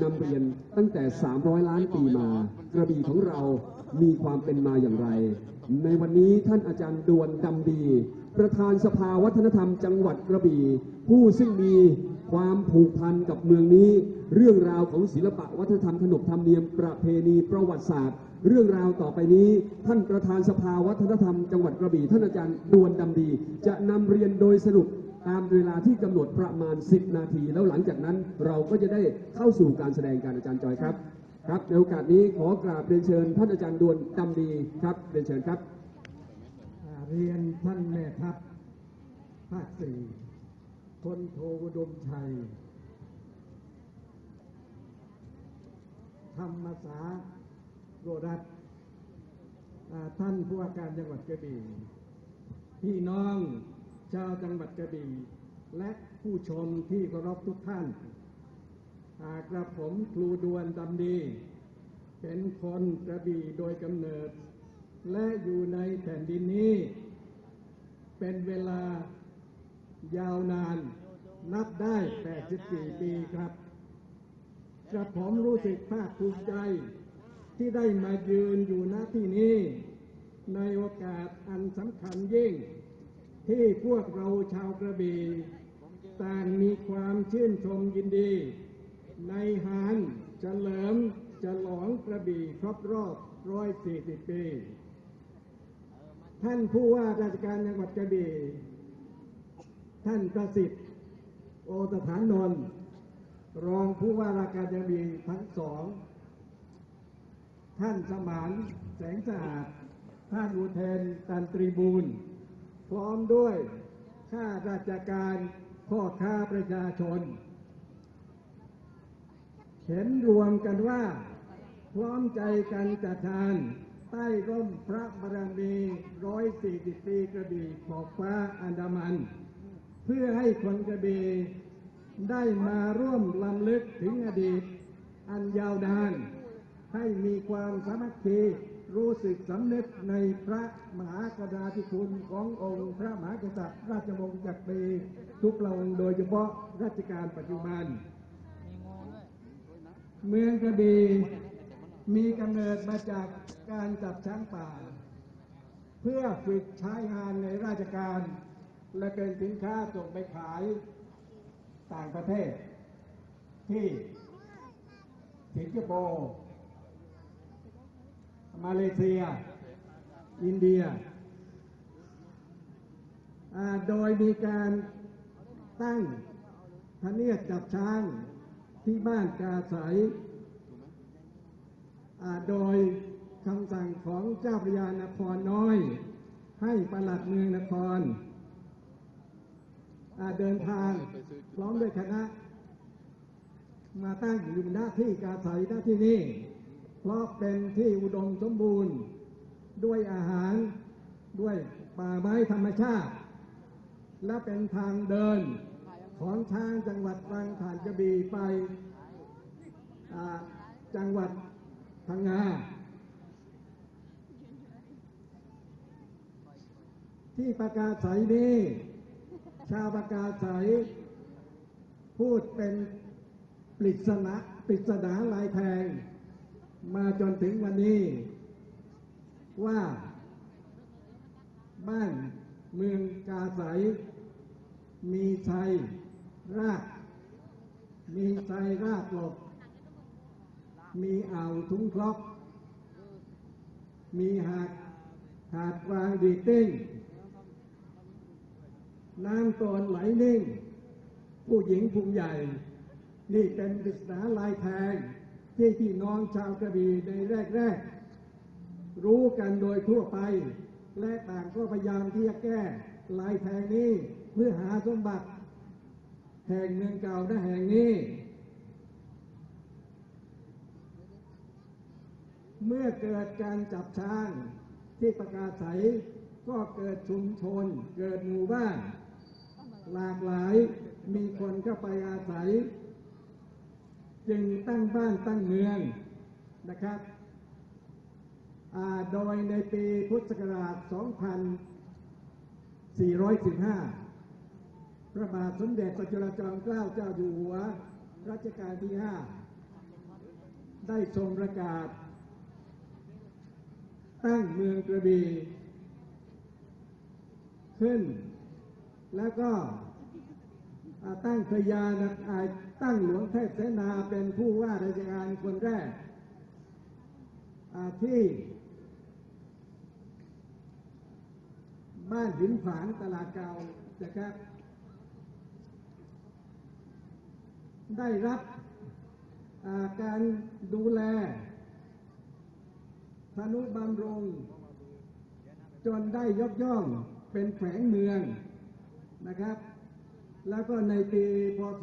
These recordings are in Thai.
นำเรียนตั้งแต่ 300 ล้านปีมา กระบี่ของเรามีความเป็นมาอย่างไร ในวันนี้ท่านอาจารย์ดวนดำดี ประธานสภาวัฒนธรรมจังหวัดกระบี่ ผู้ซึ่งมีความผูกพันกับเมืองนี้ เรื่องราวของศิลปะวัฒนธรรมขนบธรรมเนียมประเพณีประวัติศาสตร์ เรื่องราวต่อไปนี้ ท่านประธานสภาวัฒนธรรมจังหวัดกระบี่ท่านอาจารย์ดวนดำดี จะนำเรียนโดยสรุป ตามเวลาที่กำหนดประมาณ 10 นาที แล้วหลังจากนั้นเราก็จะได้เข้าสู่การแสดงการอาจารย์จอยครับครับในโอกาสนี้ขอกราบเรียนเชิญท่านอาจารย์ดวนดำดีครับเรียนเชิญครับเรียนท่านแม่ทัพภาคสี่พลโทดมชัย ธรรมสาโรดัตท่านผู้ว่าการจังหวัดกระบี่พี่น้อง ชาวจังหวัดกระบี่และผู้ชมที่เคารพทุกท่านอ่ากระผมครูดวนดำดี เป็นคนกระบี่โดยกำเนิด และอยู่ในแผ่นดินนี้ เป็นเวลายาวนานนับได้ 84 ปีครับ กระผมรู้สึกภาคภูมิใจ ที่ได้มายืนอยู่ณที่นี้ ในโอกาสอันสำคัญยิ่ง ที่พวกเราชาวกระบี่ต่างมีความชื่นชมยินดี ในหานเฉลิมฉลองกระบี่ครบรอบ 140 ปี ท่านผู้ว่าราชการจังหวัดกระบี่ท่านประสิทธิ์โอสถานนนท์รองผู้ว่าราชการจังหวัดกระบี่ทั้งสอง ท่านสมานแสงสะอาด ท่านอุเทนตันตรีบูล พร้อมด้วยข้าราชการพ่อค้าประชาชน เห็นรวมกันว่า พร้อมใจกันจัดทาน ใต้ร่มพระบารมีร้อยสี่สิบปีกระบี่ขอบฟ้าอันดามัน เพื่อให้คนกระบี่ได้มาร่วมลำลึกถึงอดีต อันยาวนาน ให้มีความสามัคคี รู้สึกสำนึกในพระมหากราธิคุณขององค์พระมหากษัตริย์ ราชวงศ์จักรีทุกพระองค์โดยเฉพาะรัชกาลปัจจุบัน เมืองกระบี่มีกำเนิดมาจากการจับช้างป่า เพื่อฝึกใช้งานในราชการ และเป็นสินค้าส่งไปขายต่างประเทศ ที่สิงคโปร์ มาเลเซีย อินเดีย โดยมีการตั้งพระเนียดจับช้างที่บ้านกาสายโดยคำสั่งของเจ้าพระยานครน้อย ให้ประหลัดเมืองนคร เดินทางพร้อมด้วยคณะ มาตั้งอยู่หน้าที่กาสายหน้าที่นี้ เพราะเป็นที่อุดมสมบูรณ์ ด้วยอาหารด้วยป่าไม้ธรรมชาติ และเป็นทางเดินของช้างจังหวัดตรังผ่านกระบี่ไปจังหวัดพังงาที่ประกาศใสนี้ชาวประกาศใสพูดเป็นปริศนาปริศนาลายแทง มาจนถึงวันนี้ ว่า บ้านเมืองกาใสมีชัยราก มีชัยรากหลบ มีอ่าวทุ้งคลอก มีหาดหาดวางดีติ้ง น้ำตนไหลนิ่ง ผู้หญิงพุงใหญ่ นี่เป็นปริศนาลายแทง ที่พี่น้องชาวกระบี่ในแรก ๆ รู้กันโดยทั่วไป และต่างก็พยายามที่จะแก้ลายแทงนี้เพื่อหาสมบัติ แห่งเมืองเก่าและแห่งนี้ เมื่อเกิดการจับช้างที่ประกาศใสก็เกิดชุมชน เกิดหมู่บ้าน หลากหลายมีคนเข้าไปอาศัย จึงตั้งบ้านตั้งเมืองนะครับ โดยในปีพุทธศักราช 2415 พระบาทสมเด็จพระจุลจอมเกล้าเจ้าอยู่หัว รัชกาลที่ 5 ได้ทรงประกาศ ตั้งเมืองกระบี่ขึ้น แล้วก็ ตั้งพญานตั้งหลวงเทพเสนาเป็นผู้ว่าราชการคนแรกที่บ้านหินฝางตลาดเก่านะครับ ได้รับการดูแลธนุบำรุง จนได้ยกย่องเป็นแขวงเมืองนะครับ แล้วก็ในปีพศ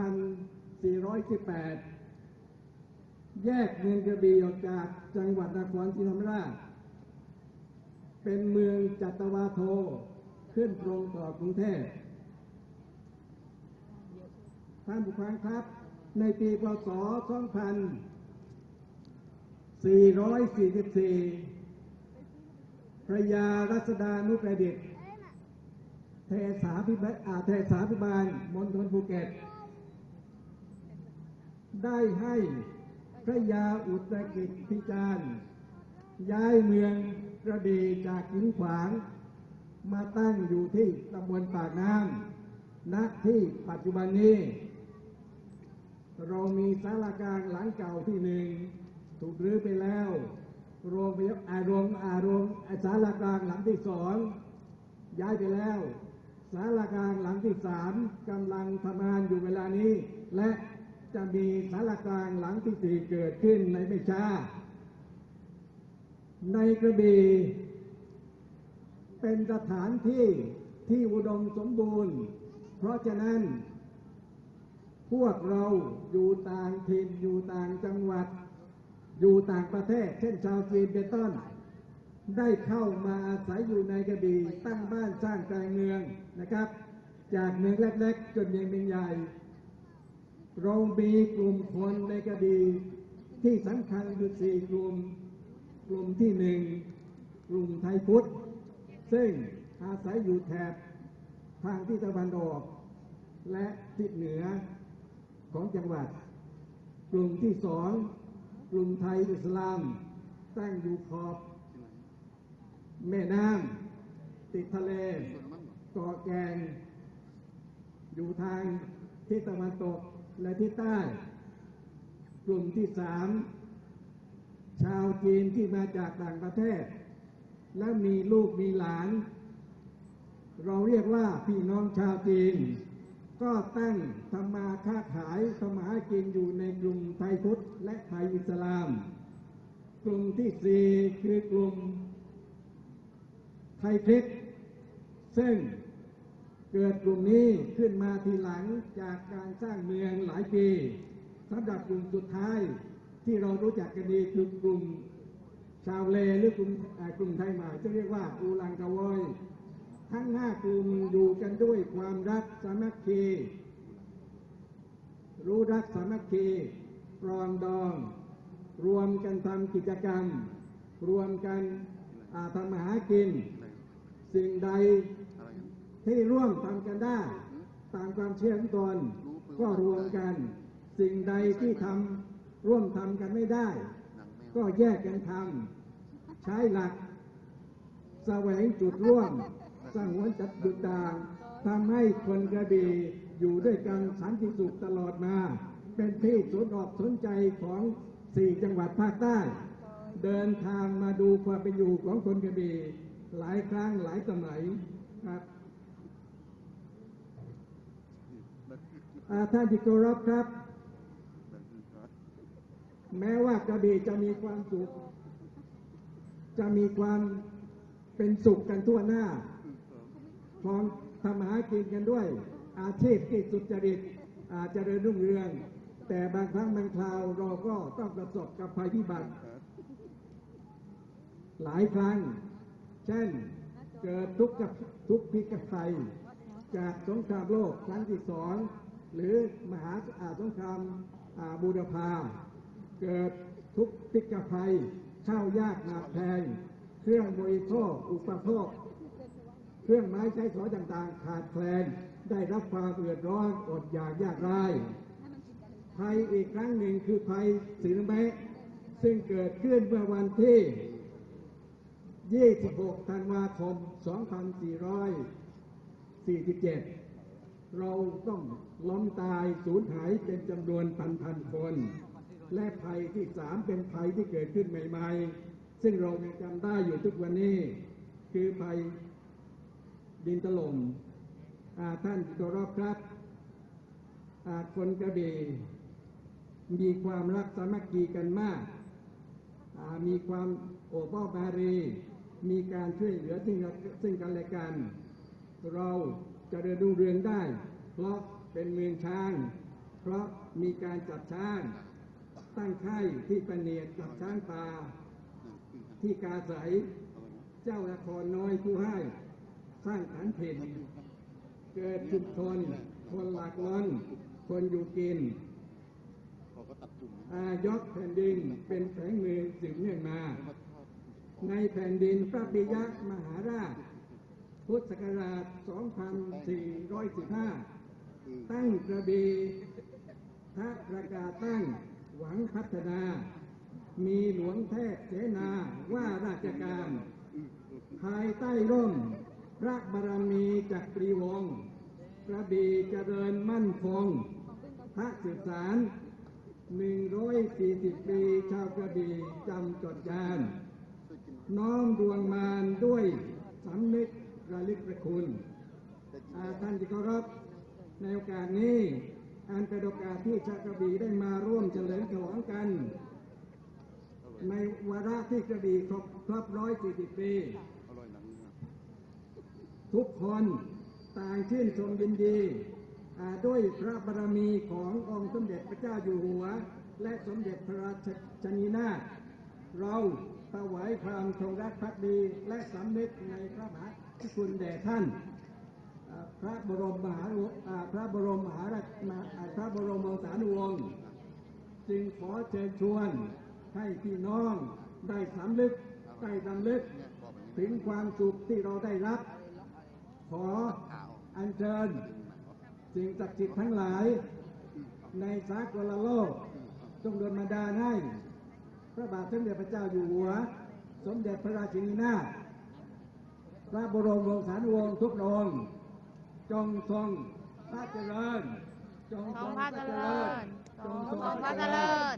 2418 แยกเมืองกระบี่ออกจากจังหวัดนครศรีธรรมราช เป็นเมืองจัตวาโทขึ้นตรงต่อกรุงเทพท่านผู้ฟังครับ ในปีพศ 2444 พระยารัศดานุประดิษฐ์ เทสาพิบาลอาเทสาพิบาลมณฑลภูเก็ต ได้ให้พระยาอุตกิจพิจารณ์ย้ายเมืองกระบี่จากหินขวาง มาตั้งอยู่ที่ตำบลปากน้ำณที่ปัจจุบันนี้ เรามีศาลากลางหลังเก่าที่หนึ่งถูกรื้อไปแล้วโรงพยาบาลอาโรงอาโรงอาศาลากลางหลังที่สองย้ายไปแล้ว ศาลากลางหลังที่สามกำลังทำงานอยู่เวลานี้ และจะมีศาลากลางหลังที่สี่เกิดขึ้นในไม่ช้า ในกระบี่เป็นสถานที่ที่อุดมสมบูรณ์ เพราะฉะนั้น พวกเราอยู่ต่างถิ่นอยู่ต่างจังหวัด อยู่ต่างประเทศ เช่นชาวจีนเป็นต้น ได้เข้ามาอาศัยอยู่ในกระบี่ตั้งบ้านสร้างกลางเมืองนะครับ จากเมืองเล็กๆจนยังเป็นใหญ่เรามีกลุ่มคนในกระบี่ที่สำคัญอยู่สี่กลุ่มกลุ่มที่หนึ่งกลุ่มไทยพุทธ ซึ่งอาศัยอยู่แถบทางที่ตะวันออก และทิศเหนือของจังหวัด กลุ่มที่สองกลุ่มไทยอิสลาม ตั้งอยู่ขอบ แม่น้ำติดทะเลเกาะแกง อยู่ทางทิศตะวันตกและทิศใต้ กลุ่มที่สามชาวจีนที่มาจากต่างประเทศ และมีลูกมีหลาน เราเรียกว่าพี่น้องชาวจีน ก็ตั้งทำมาค้าขายทำมาหากินอยู่ในกลุ่มไทยพุทธและไทยอิสลาม กลุ่มที่สี่คือกลุ่ม ไทยคริสต์ซึ่งเกิดกลุ่มนี้ขึ้นมาทีหลังจากการสร้างเมืองหลายปีสำหรับกลุ่มสุดท้ายที่เรารู้จักกันดีคือกลุ่มชาวเลหรือกลุ่มกลุ่มไทยใหม่จะเรียกว่าอูลังกาวอยทั้งห้ากลุ่มอยู่กันด้วยความรักสามัคคี รู้รักสามัคคีปรองดอง รวมกันทำกิจกรรม รวมกันทำมาหากิน สิ่งใดที่ร่วมทำกันได้ ตามความเชื่อของตนก็รวมกัน สิ่งใดที่ทำร่วมทำกันไม่ได้ ก็แยกกันทำใช้หลักแสวงจุดร่วมสร้างวนจัดจุดต่างทำให้คนกระบี่อยู่ด้วยกันสันติสุขตลอดมา เป็นที่สนอกสนใจของสี่จังหวัดภาคใต้ เดินทางมาดูความเป็นอยู่ของคนกระบี่ หลายครั้งหลายสมัยครับอ่าท่านที่เคารพครับ แม้ว่ากระบี่จะมีความสุข จะมีความเป็นสุขกันทั่วหน้าพร้อมทำมาหากินกันด้วย อาชีพที่สุจริตอาจจะเริญรุ่งเรือง แต่บางครั้งบางคราวเราก็ต้องประสบกับภัยพิบัติ หลายครั้ง เช่น เกิดทุกข์กับทุกข์พิกภัย จากสงครามโลกครั้งที่สองหรือมหาอาสงครามอ่าบูรพาเกิดทุกข์พิกภัยข้าวยากหาแพงเครื่องบริโภคอุปโภค เครื่องไม้ใช้สอยต่างๆ ขาดแคลนได้รับความเดือดร้อนอดอยากยากไร้ภภัยอีกครั้งหนึ่งคือภัยสึนามิซึ่งเกิดขึ้นเมื่อวันที่ 26ธันวาคม 2447 เราต้องล้มตายสูญหายเป็นจำนวนพันพันคน และภัยที่สามเป็นภัยที่เกิดขึ้นใหม่ ๆ ซึ่งเรายังจำได้อยู่ทุกวันนี้ คือภัยดินถล่มอ่าท่านที่เคารพครับคนกระบี่มีความรักสามัคคีกันมาก มีความโอบอ้อมอารี มีการช่วยเหลือซึ่งกันซึ่งกันและกัน เราจะเดินดูเรืองได้ เพราะเป็นเมืองช้าง เพราะมีการจัดช้าง ตั้งค่ายที่ประเนียดจับช้างป่าที่กาใสยเจ้านครน้อยผู้ให้สร้างฐานเพนเกิดชุมชนคนหลากล้นคนอยู่กินเขาก็ตัดจุ่มอายกแผ่นดินเป็นแผงมือสืบเนื่องมา ในแผ่นดินพระปิยะมหาราช พุทธศักราช 2415 ตั้งกระบีพระประกาศตั้งหวังพัฒนา มีหลวงแทย์เสนาว่าราชการ ภายใต้ร่ม พระบารมีจักรีวงศ์กระบีเจริญมั่นคง พระสืบสาร 140 ปีชาวกระบีจำจดจาน น้อมดวงมานด้วยสำนึกระลึกพระคุณท่านที่เคารพในโอกาสนี้อันเป็นโอกาสที่ชากระบี่ได้มาร่วมเฉลิมฉลองกัน ในวาระที่กระบี่ครบครบ140ปีอร่อยหนังนะทุกคนต่างชื่นชมยินดีด้วยพระบารมีขององค์สมเด็จพระเจ้าอยู่หัว และสมเด็จพระราชนีนาเรา ถวายความจงรักภักดีและสำนึกในพระมหากรุณาธิคุณแด่ท่าน พระบรมมหาพระบรมมหาราชพระบรมวงศานุวงศ์จึงขอเชิญชวนให้พี่น้องได้สำนึกได้สำนึก ถึงความสุขที่เราได้รับ ขออัญเชิญสิ่งศักดิ์สิทธิ์ทั้งหลาย ในสากลโลกจงโดนมาดาลให้ ระบาทสมเด็จพระเจ้าอยู่หัว สมเด็จพระราชินีนาถพระบรมวงศานุวงศ์ทุกพระองค์จงทรงพระเจริญ จงทรงพระเจริญญทรงทรงพระเจริญ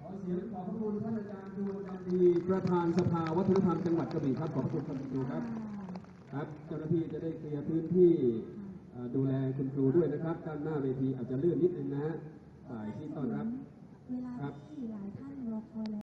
ขอเสียงขอบพระคุณท่านอาจารย์ดวงดำดีประธานสภาวัฒนธรรมจังหวัดกระบี่ครับขอบคุณท่านครูครับครับเจ้าหน้าที่จะได้เคลียร์พื้นที่ดูแลคุณครูด้วยนะครับด้านหน้าเวทีอาจจะเลื่อนนิดนึงนะฮะฝ่ายที่ต้อนรับ เวลาที่หลายท่านรอคอยแล้ว